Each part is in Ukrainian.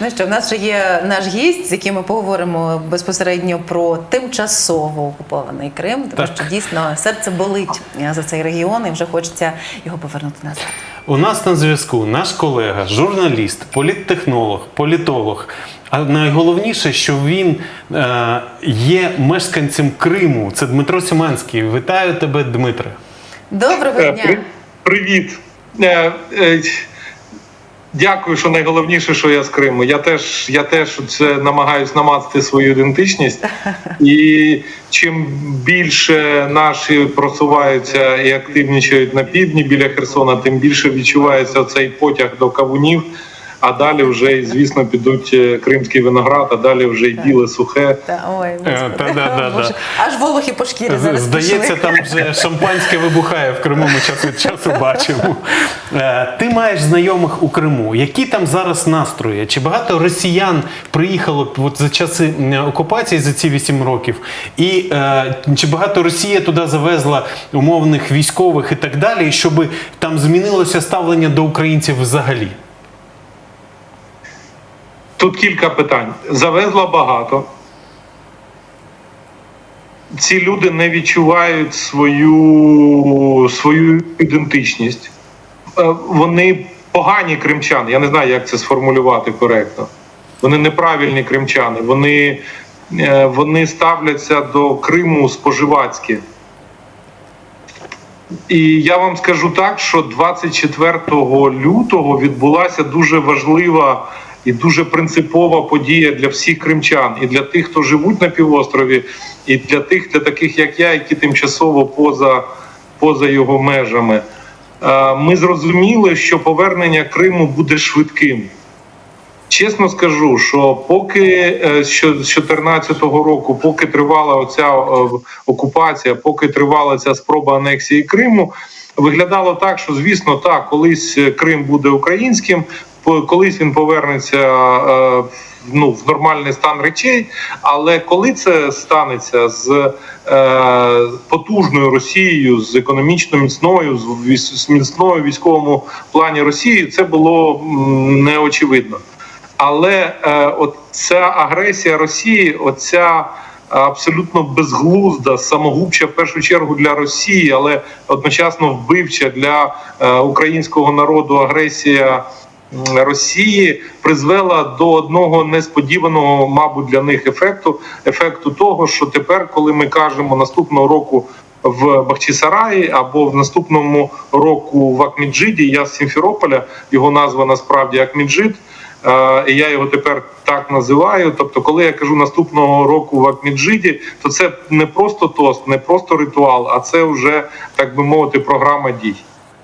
Ну що, в нас ще є наш гість, з яким ми поговоримо безпосередньо про тимчасово окупований Крим, тому Так. що дійсно серце болить е, за цей регіон і вже хочеться його повернути назад. У нас на зв'язку наш колега, журналіст, політтехнолог, політолог. А найголовніше, що він е, є мешканцем Криму. Це Дмитро Сіманський. Вітаю тебе, Дмитре. Доброго Е, дня! Привіт. Дякую, що найголовніше, що я з Криму. Я теж, я теж це намагаюся намацати свою ідентичність. І чим більше наші просуваються і активнічають на півдні біля Херсона, тим більше відчувається цей потяг до кавунів. А далі вже, звісно, підуть е, кримський виноград, а далі вже й біле сухе. Та, ой. Е, та-да-да-да. Аж волохи по шкірі зараз Здається, пішли. там вже шампанське вибухає в Криму. Ми час від часу бачимо. Е, Ти маєш знайомих у Криму. Які там зараз настрої? Чи багато росіян приїхало от за часи окупації за ці 8 років? І е, чи багато Росія туди завезла умовних військових і так далі, щоб там змінилося ставлення до українців взагалі? Тут кілька питань. Завезла багато. Ці люди не відчувають свою, свою ідентичність. Е, Вони погані кримчани. Я не знаю, як це сформулювати коректно. Вони неправильні кримчани. Вони, е, вони ставляться до Криму споживацьки. І я вам скажу так, що 24 лютого відбулася дуже важлива і дуже принципова подія для всіх кримчан, і для тих, хто живуть на півострові, і для тих, для таких як я, які тимчасово поза, поза його межами. Е, Ми зрозуміли, що повернення Криму буде швидким. Чесно скажу, що поки е, що з 2014 року, поки тривала оця е, окупація, поки тривала ця спроба анексії Криму, виглядало так, що звісно, так, колись Крим буде українським, колись він повернеться е, ну, в нормальний стан речей. Але коли це станеться з е, потужною Росією, з економічно міцною, з, міцною військовому плані Росії, це було неочевидно. Але е, от ця агресія Росії, оця абсолютно безглузда, самогубча в першу чергу для Росії, але одночасно вбивча для е, українського народу агресія Росії призвела до одного несподіваного, мабуть, для них ефекту ефекту того, що тепер, коли ми кажемо наступного року. В Бахчисараї або в наступному року в Акміджиді. Я з Сімферополя, його назва насправді Акміджид. Е, і я його тепер так називаю. Тобто, коли я кажу наступного року в Акміджиді, то це не просто тост, не просто ритуал, а це вже так би мовити, програма дій.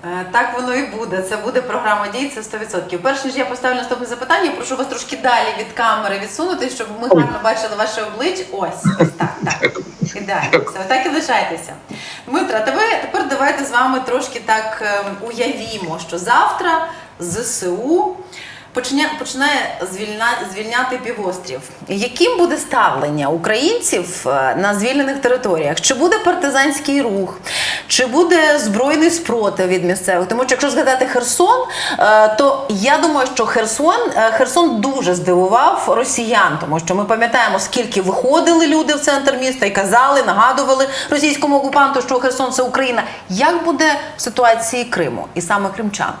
Е, Так воно і буде. Це буде програма дій, це 100%. Перш ніж я поставлю наступне запитання, прошу вас трошки далі від камери відсунути, щоб ми гарно бачили ваше обличчя. Ось, ось так, так. Ідеально. Все, так і лишайтеся. Дмитра, тебе тепер давайте з вами трошки так ем, уявімо, що завтра ЗСУ починя- починає звільна- звільняти півострів. Яким буде ставлення українців е, на звільнених територіях? Чи буде партизанський рух, чи буде збройний спротив від місцевих? Тому що якщо згадати Херсон, е, то я думаю, що Херсон, е, Херсон дуже здивував росіян, тому що ми пам'ятаємо, скільки виходили люди в центр міста і казали, нагадували російському окупанту, що Херсон це Україна. Як буде в ситуації Криму і саме кримчан?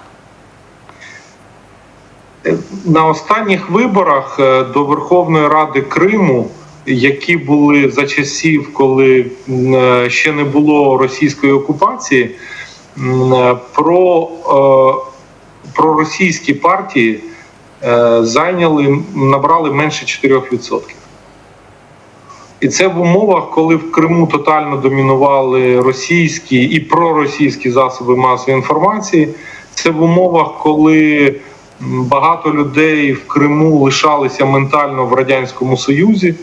на останніх виборах е, до Верховної Ради Криму, які були за часів, коли е, ще не було російської окупації, е, про, е, проросійські партії зайняли набрали менше 4%. І це в умовах, коли в Криму тотально домінували російські і проросійські засоби масової інформації. Це в умовах, коли багато людей в Криму лишалися ментально в радянському Союзі.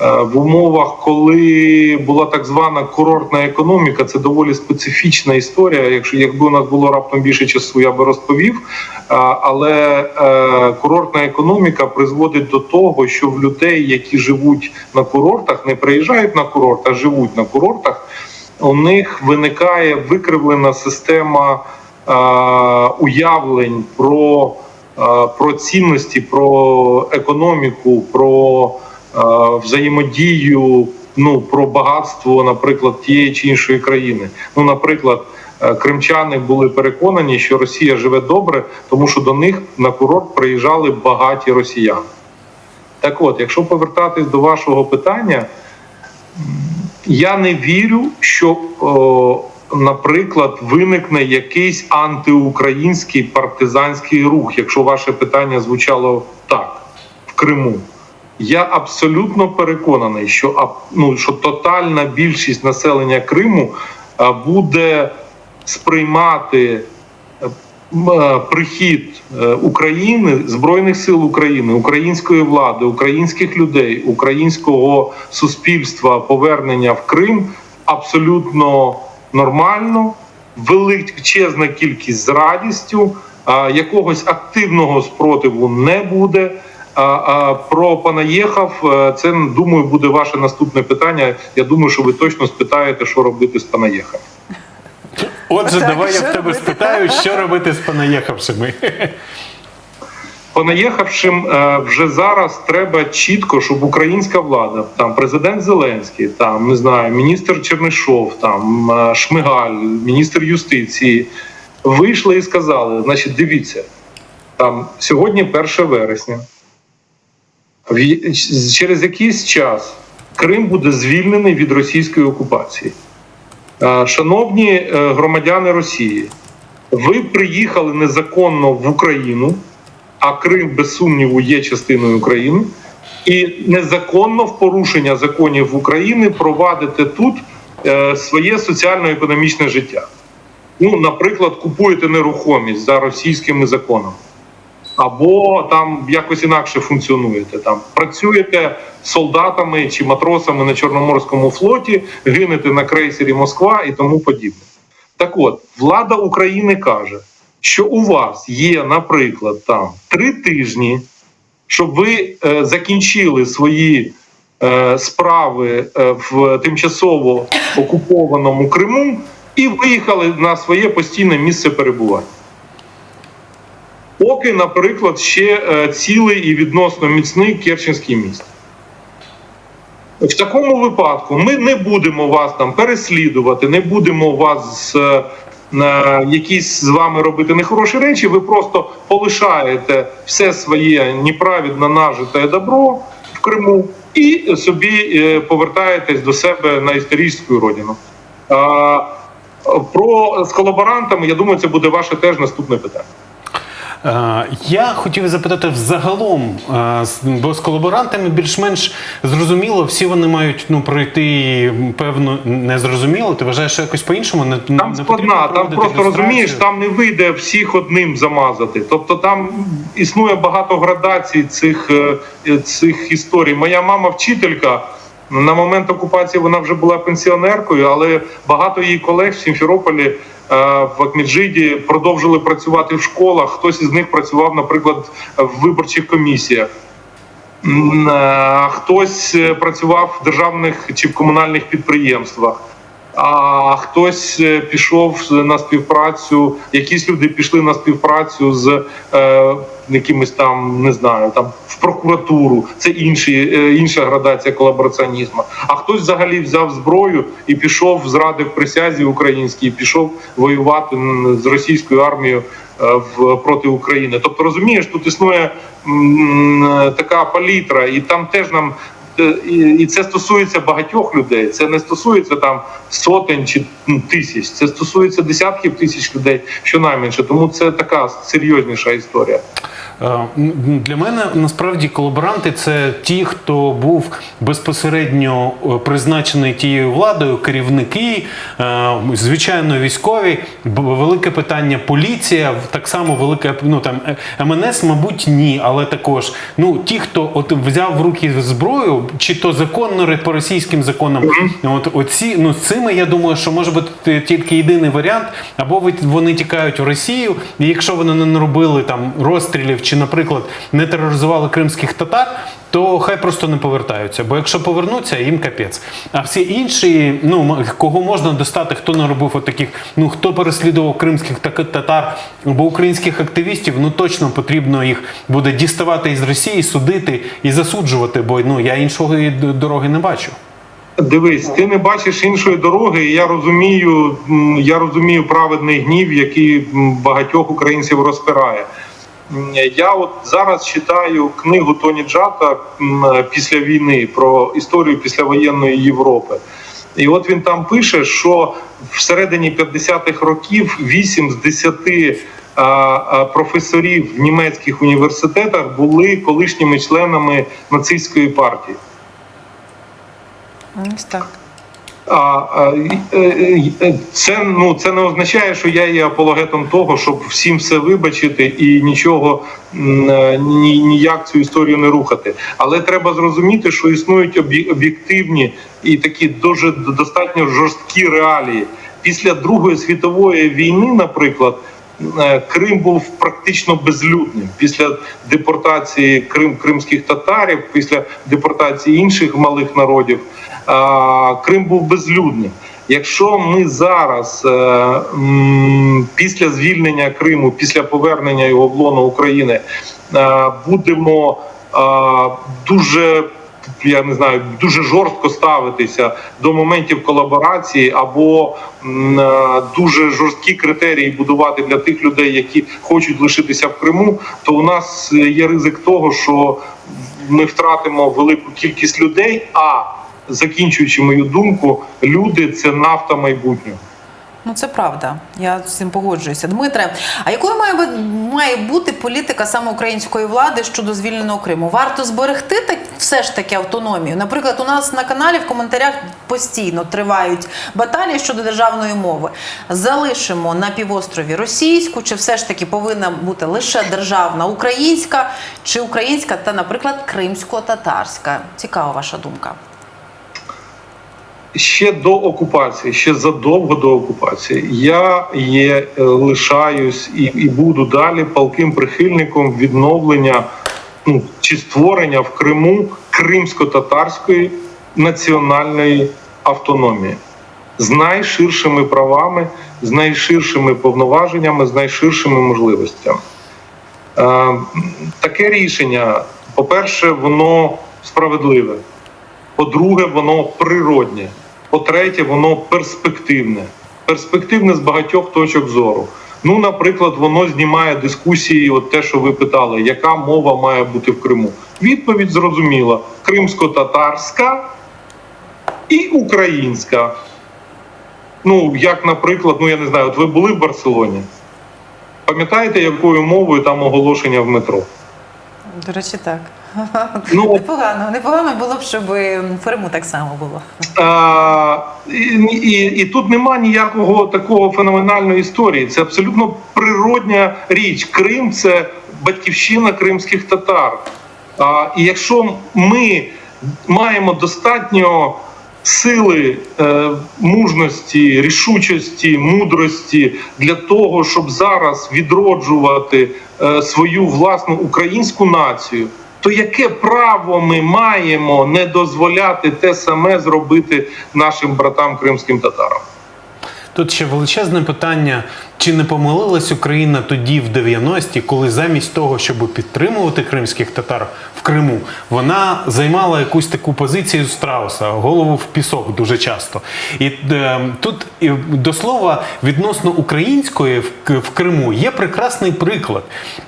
Е, В умовах, коли була так звана курортна економіка, це доволі специфічна історія. Якщо якби у нас було раптом більше часу, я би розповів. Е, Але е, курортна економіка призводить до того, що в людей, які живуть на курортах, не приїжджають на курорт, а живуть на курортах. У них виникає викривлена система уявлень про про цінності, про економіку, про взаємодію, ну про багатство, наприклад, тієї чи іншої країни. Ну, наприклад, е, кримчани були переконані, що Росія живе добре, тому що до них на курорт приїжджали багаті росіяни. Так от, якщо повертатись до вашого питання, я не вірю, що, о, наприклад, виникне якийсь антиукраїнський партизанський рух, якщо ваше питання звучало так в Криму. Я абсолютно переконаний, що ну, що тотальна більшість населення Криму буде сприймати е, е, прихід е, України, Збройних сил України, української влади, українських людей, українського суспільства повернення в Крим абсолютно нормально, величезна кількість з радістю, якогось активного спротиву не буде. А, а про Панаєхав, е, це думаю, буде ваше наступне питання. Я думаю, що ви точно спитаєте, що робити з Панаєхом. Отже, Так, давай я в тебе спитаю, що робити з понаїхавшими. Понаїхавшим е, вже зараз треба чітко, щоб українська влада, там президент Зеленський, там не знаю, міністр Чернишов, там е, Шмигаль, міністр юстиції вийшли і сказали: значить, дивіться, там сьогодні 1 вересня. Через якийсь час Крим буде звільнений від російської окупації. Шановні е, громадяни Росії, ви приїхали незаконно в Україну, а Крим без сумніву є частиною України, і незаконно в порушення законів України провадите тут е, своє соціально-економічне життя. Ну, наприклад, купуєте нерухомість за російськими законами. Або там якось інакше функціонуєте. Там працюєте солдатами чи матросами на Чорноморському флоті, гинете на крейсері Москва і тому подібне. Так от, влада України каже, що у вас є, наприклад, там три тижні, щоб ви е, закінчили свої е, справи е, в тимчасово окупованому Криму і виїхали на своє постійне місце перебування. Поки, наприклад, ще е, цілий і відносно міцний Керченський міст. В такому випадку ми не будемо вас там переслідувати, не будемо вас е, якісь з вами робити нехороші речі. Ви просто полишаєте все своє неправедно нажите добро в Криму і собі е, повертаєтесь до себе на історичну родину. А, Про з колаборантами, я думаю, це буде ваше теж наступне питання. Е, Я хотів запитати взагалом, е, бо з колаборантами більш-менш зрозуміло, всі вони мають ну пройти певно незрозуміло. Ти вважаєш, що якось по-іншому не Там не складна, там просто розумієш, там не вийде всіх одним замазати. Тобто там існує багато градацій цих, е, цих історій. Моя мама вчителька. На момент окупації вона вже була пенсіонеркою, але багато її колег в Сімферополі в Акмеджиді продовжили працювати в школах. Хтось із них працював, наприклад, в виборчих комісіях. Е, Хтось е, працював в державних чи в комунальних підприємствах, а хтось е, пішов на співпрацю. Якісь люди пішли на співпрацю з е, якимось там, не знаю, там в прокуратуру. Це інші, е, інша градація колабораціонізму. А хтось взагалі взяв зброю і пішов, зрадив присязі українській, пішов воювати з російською армією е, в проти України. Тобто, розумієш, тут існує м, така палітра, і там теж нам. Е, І це стосується багатьох людей. Це не стосується там сотень чи м, тисяч. Це стосується десятків тисяч людей, щонайменше. Тому це така серйозніша історія. Е, Для мене насправді колаборанти це ті, хто був безпосередньо е, призначений тією владою, керівники, е, звичайно, військові. Велике питання поліція, так само велике ну там МНС, мабуть, ні, але також ну ті, хто от взяв в руки зброю, чи то законно по російським законам, от оці ну з цими я думаю, що може бути тільки єдиний варіант, або вони тікають в Росію, і якщо вони не наробили там розстрілів чи, наприклад, не тероризували кримських татар, то хай просто не повертаються. Бо якщо повернуться, їм капець. А всі інші, ну кого можна достати, хто не робив отаких, ну хто переслідував кримських татар або українських активістів, ну точно потрібно їх буде діставати із Росії, судити і засуджувати, бо ну я іншої дороги не бачу. Дивись, ти не бачиш іншої дороги. і Я розумію, я розумію праведний гнів, який багатьох українців розпирає. Я от зараз читаю книгу Тоні Джата після війни про історію післявоєнної Європи. І от він там пише, що всередині 50-х років 8 з 10 а, а, професорів в німецьких університетах були колишніми членами нацистської партії. Ось так. А, е, е, це ну це не означає, що я є апологетом того, щоб всім все вибачити і нічого е, ні, ніяк цю історію не рухати. Але треба зрозуміти, що існують об'є- об'єктивні і такі дуже достатньо жорсткі реалії. Після Другої світової війни, наприклад. Крим був практично безлюдним після депортації Крим кримських татарів, після депортації інших малих народів. Крим був безлюдним. Якщо ми зараз, е, після звільнення Криму, після повернення його в лоно України, е, будемо е, дуже я не знаю, дуже жорстко ставитися до моментів колаборації або дуже жорсткі критерії будувати для тих людей, які хочуть лишитися в Криму, то у нас є ризик того, що ми втратимо велику кількість людей. А закінчуючи мою думку, люди це нафта майбутнього. Ну це правда. Я з цим погоджуюся. Дмитре, а якою має має бути політика саме української влади щодо звільненого Криму? Варто зберегти так все ж таки автономію. Наприклад, у нас на каналі в коментарях постійно тривають баталії щодо державної мови. Залишимо на півострові російську, чи все ж таки повинна бути лише державна українська, чи українська та, наприклад, кримсько-татарська? Цікава ваша думка. Ще до окупації, ще задовго до окупації, я є е, лишаюсь і, і буду далі палким прихильником відновлення ну чи створення в Криму кримсько-татарської національної автономії з найширшими правами, з найширшими повноваженнями, з найширшими можливостями. Е, таке рішення, по-перше, воно справедливе. По-друге, воно природнє. По-третє, воно перспективне. Перспективне з багатьох точок зору. Ну, наприклад, воно знімає дискусії, от те, що ви питали, яка мова має бути в Криму. Відповідь зрозуміла: кримсько-татарська і українська. Ну, як, наприклад, ну я не знаю, от ви були в Барселоні. Пам'ятаєте, якою мовою там оголошення в метро? До речі, так. Ну, Непогано, непогано було б, щоб в Криму так само було. А, і, і, і тут нема ніякого такого феноменальної історії. Це абсолютно природня річ. Крим це батьківщина кримських татар. А, і якщо ми маємо достатньо сили, е, мужності, рішучості, мудрості для того, щоб зараз відроджувати е, свою власну українську націю, то яке право ми маємо не дозволяти те саме зробити нашим братам кримським татарам? Тут ще величезне питання: чи не помилилась Україна тоді, в 90-ті, коли замість того, щоб підтримувати кримських татар в Криму, вона займала якусь таку позицію страуса, голову в пісок дуже часто. І е, тут і, до слова відносно української в, в Криму є прекрасний приклад.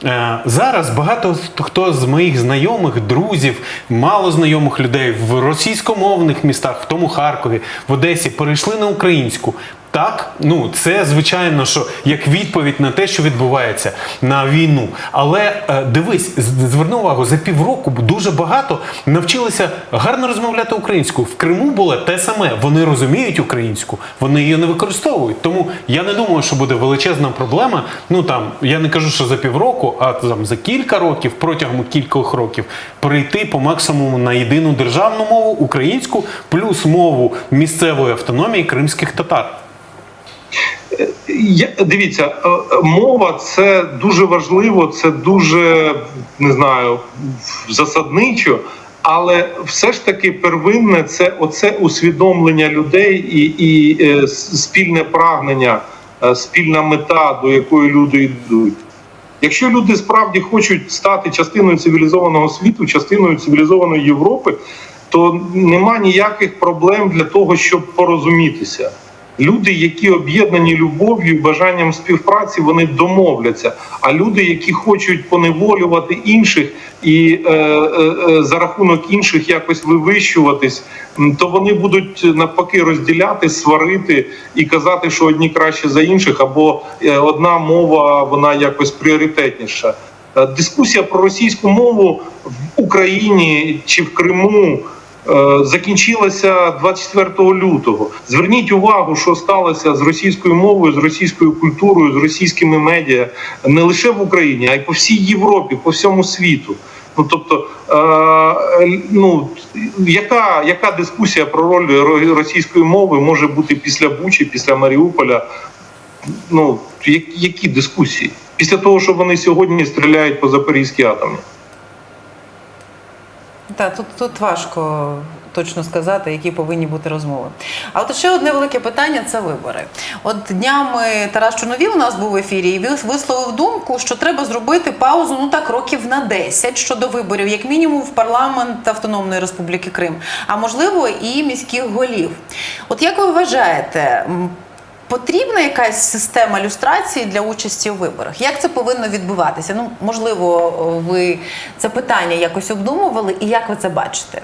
Е, зараз багато хто з моїх знайомих, друзів, мало знайомих людей в російськомовних містах, в тому Харкові, в Одесі, перейшли на українську. Так, ну це звичайно, що як відповідь на те, що відбувається на війну. Але е, дивись, зверни увагу, за півроку дуже багато навчилися гарно розмовляти українською. В Криму було те саме. Вони розуміють українську, вони її не використовують. Тому я не думаю, що буде величезна проблема. Ну там я не кажу, що за півроку, а там за кілька років, протягом кількох років, перейти по максимуму на єдину державну мову українську, плюс мову місцевої автономії кримських татар. Я, дивіться, е, мова це дуже важливо, це дуже не знаю засадничо, але все ж таки первинне це оце усвідомлення людей і, і е, спільне прагнення, е, спільна мета, до якої люди йдуть. Якщо люди справді хочуть стати частиною цивілізованого світу, частиною цивілізованої Європи, то нема ніяких проблем для того, щоб порозумітися. Люди, які об'єднані любов'ю, бажанням співпраці, вони домовляться. А люди, які хочуть поневолювати інших і е, е, е, за рахунок інших якось вивищуватись, то вони будуть навпаки розділяти, сварити і казати, що одні краще за інших, або е, одна мова вона якось пріоритетніша. Е, Дискусія про російську мову в Україні чи в Криму е, закінчилася 24 лютого. Зверніть увагу, що сталося з російською мовою, з російською культурою, з російськими медіа не лише в Україні, а й по всій Європі, по всьому світу. Ну тобто, е, ну яка, яка дискусія про роль російської мови може бути після Бучі, після Маріуполя? Ну які дискусії після того, що вони сьогодні стріляють по Запорізькій атомі? Так, тут, тут важко точно сказати, які повинні бути розмови. А от ще одне велике питання це вибори. От днями Тарас Чорновіл у нас був в ефірі і вис- висловив думку, що треба зробити паузу ну так років на 10 щодо виборів, як мінімум в парламент Автономної Республіки Крим, а можливо і міських голів. От як ви вважаєте? Потрібна якась система люстрації для участі у виборах? Як це повинно відбуватися? Ну, можливо, ви це питання якось обдумували, і як ви це бачите?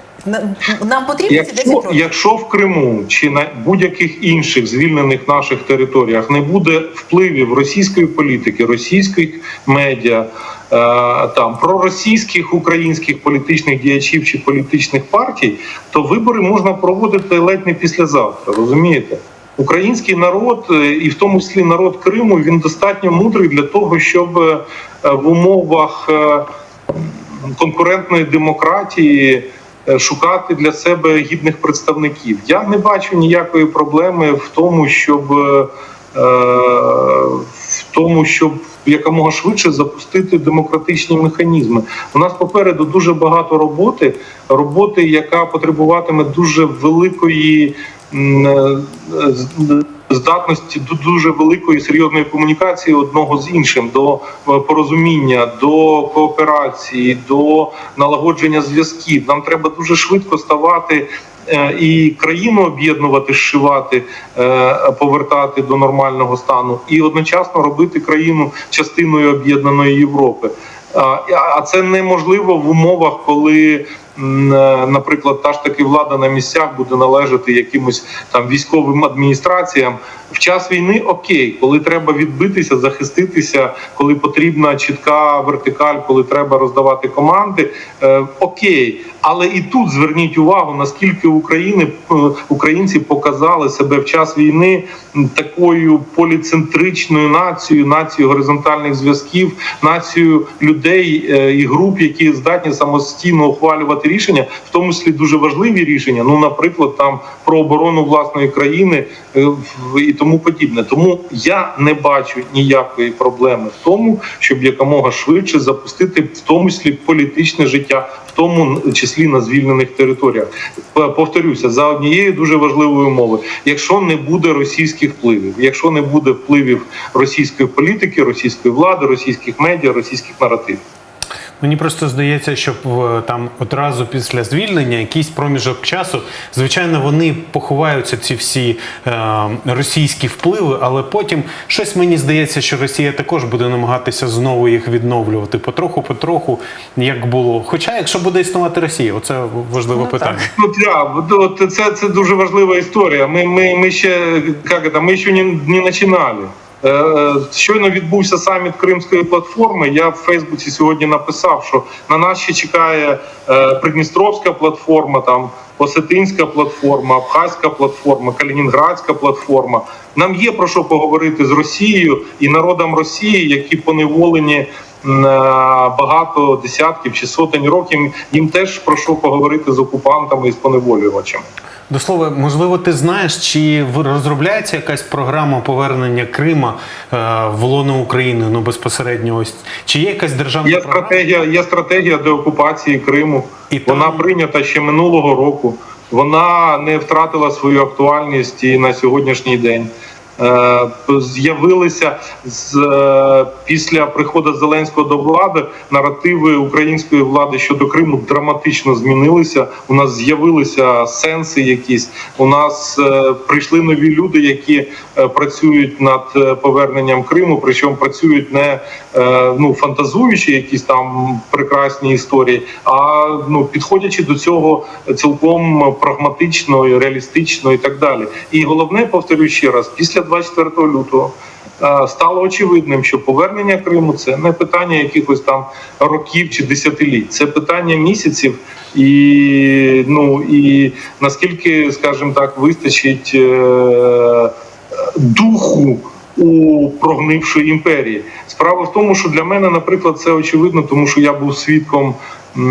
Нам потрібно ці 10 Якщо, років? якщо в Криму чи на будь-яких інших звільнених наших територіях не буде впливів російської політики, російських медіа, е, там проросійських українських політичних діячів чи політичних партій, то вибори можна проводити ледь не післязавтра. Розумієте? Український народ, е, і в тому числі народ Криму, він достатньо мудрий для того, щоб е, в умовах е, конкурентної демократії шукати для себе гідних представників. Я не бачу ніякої проблеми в тому, щоб в тому, щоб якомога швидше запустити демократичні механізми. У нас попереду дуже багато роботи, роботи, яка потребуватиме дуже великої здатності до дуже великої серйозної комунікації одного з іншим, до е, порозуміння, до кооперації, до налагодження зв'язків. Нам треба дуже швидко ставати. е, І країну об'єднувати, зшивати, е, повертати до нормального стану, і одночасно робити країну частиною об'єднаної Європи. А це неможливо в умовах, коли, е, наприклад, та ж таки влада на місцях буде належати якимось там військовим адміністраціям. В час війни окей, коли треба відбитися, захиститися, коли потрібна чітка вертикаль, коли треба роздавати команди, е, окей. Але і тут зверніть увагу, наскільки України е, українці показали себе в час війни такою поліцентричною нацією, нацією горизонтальних зв'язків, нацією людей е, і груп, які здатні самостійно ухвалювати рішення, в тому числі дуже важливі рішення. Ну, наприклад, там про оборону власної країни е, і тому подібне. Тому я не бачу ніякої проблеми в тому, щоб якомога швидше запустити в тому числі політичне життя, в тому числі на звільнених територіях. Повторюся за однією дуже важливої умови. Якщо не буде російських впливів, якщо не буде впливів російської політики, російської влади, російських медіа, російських наративів. Мені просто здається, що в- там одразу після звільнення якийсь проміжок часу, звичайно, вони поховаються ці всі е, російські впливи, але потім щось мені здається, що Росія також буде намагатися знову їх відновлювати потроху, потроху, як було. Хоча, якщо буде існувати Росія, оце важливе Ну, так. питання. Ну да, от це, це дуже важлива історія. Ми, ми, ми ще як це, ми ще не, не починали. Е, е, Щойно відбувся саміт Кримської платформи. Я в Фейсбуці сьогодні написав, що на нас ще чекає е, Придністровська платформа, там Осетинська платформа, Абхазька платформа, Калінінградська платформа. Нам є про що поговорити з Росією і народом Росії, які поневолені багато десятків чи сотень років. Їм теж про що поговорити з окупантами і з поневолювачами. До слова, можливо, ти знаєш, чи розробляється якась програма повернення Крима е, в лоно України, ну безпосередньо ось чи є якась державна Є програма? стратегія, є стратегія деокупації Криму. І там- Вона прийнята ще минулого року. Вона не втратила свою актуальність і на сьогоднішній день. Е, З'явилися з е, після приходу Зеленського до влади наративи української влади щодо Криму драматично змінилися. У нас з'явилися сенси, якісь у нас е, прийшли нові люди, які працюють над поверненням Криму. Причому працюють не ну фантазуючи якісь там прекрасні історії, а ну підходячи до цього цілком прагматично, реалістично і так далі. І головне, повторюю ще раз, після 24 лютого. е, Стало очевидним, що повернення Криму це не питання якихось там років чи десятиліть, це питання місяців, і ну і наскільки, скажімо так, вистачить е, духу у прогнившої імперії. Справа в тому, що для мене, наприклад, це очевидно, тому що я був свідком е,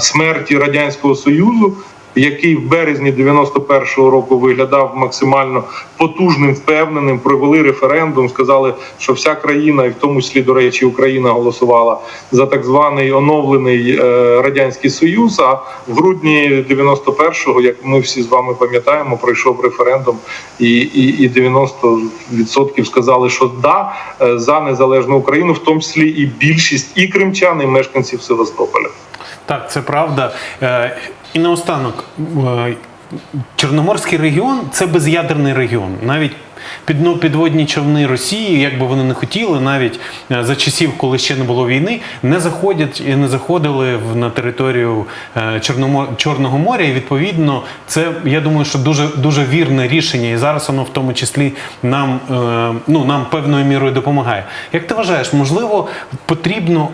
смерті радянського союзу. Який в березні 91-го року виглядав максимально потужним, впевненим, провели референдум, сказали, що вся країна, і в тому числі, до речі, Україна голосувала за так званий оновлений е, радянський союз. А в грудні 91-го, як ми всі з вами пам'ятаємо, пройшов референдум, і, і, і 90% сказали, що да е, за незалежну Україну, в тому числі і більшість і кримчан, і мешканців Севастополя. Так, це правда. І наостанок, е, Чорноморський регіон це без'ядерний регіон. Навіть ну, підводні човни Росії, як би вони не хотіли, навіть е, за часів, коли ще не було війни, не заходять і не заходили на територію е, Чорного моря. І відповідно, це я думаю, що дуже дуже вірне рішення, і зараз воно в тому числі нам, ну, нам певною мірою допомагає. Як ти вважаєш, можливо, потрібно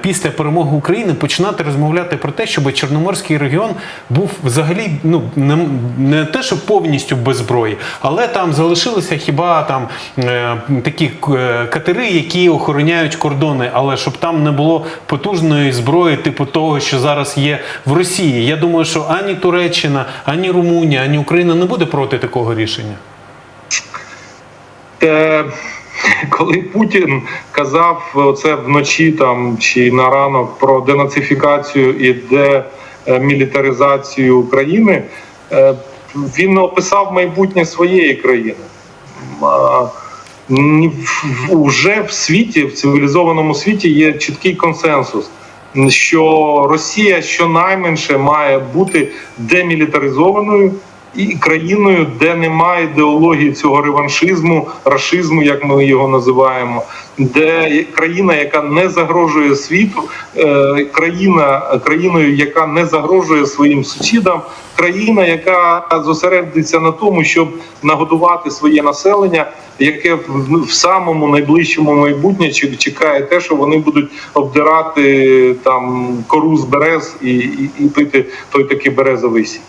після перемоги України починати розмовляти про те, щоб Чорноморський регіон був взагалі ну не, не те, що повністю без зброї, але там залишилися хіба там е, такі е, катери, які охороняють кордони, але щоб там не було потужної зброї, типу того, що зараз є в Росії. Я думаю, що ані Туреччина, ані Румунія, ані Україна не буде проти такого рішення. Е, коли Путін казав це вночі там чи на ранок про денацифікацію і демілітаризацію України, е, він описав майбутнє своєї країни. Уже в світі, в цивілізованому світі, є чіткий консенсус, що Росія щонайменше має бути демілітаризованою і країною, де немає ідеології цього реваншизму, рашизму, як ми його називаємо, де країна, яка не загрожує світу, е, країна країною, яка не загрожує своїм сусідам, країна, яка зосередиться на тому, щоб нагодувати своє населення, яке в, самому найближчому майбутнє чек- чекає те, що вони будуть обдирати там кору з берез і, і, і пити той такий березовий сік.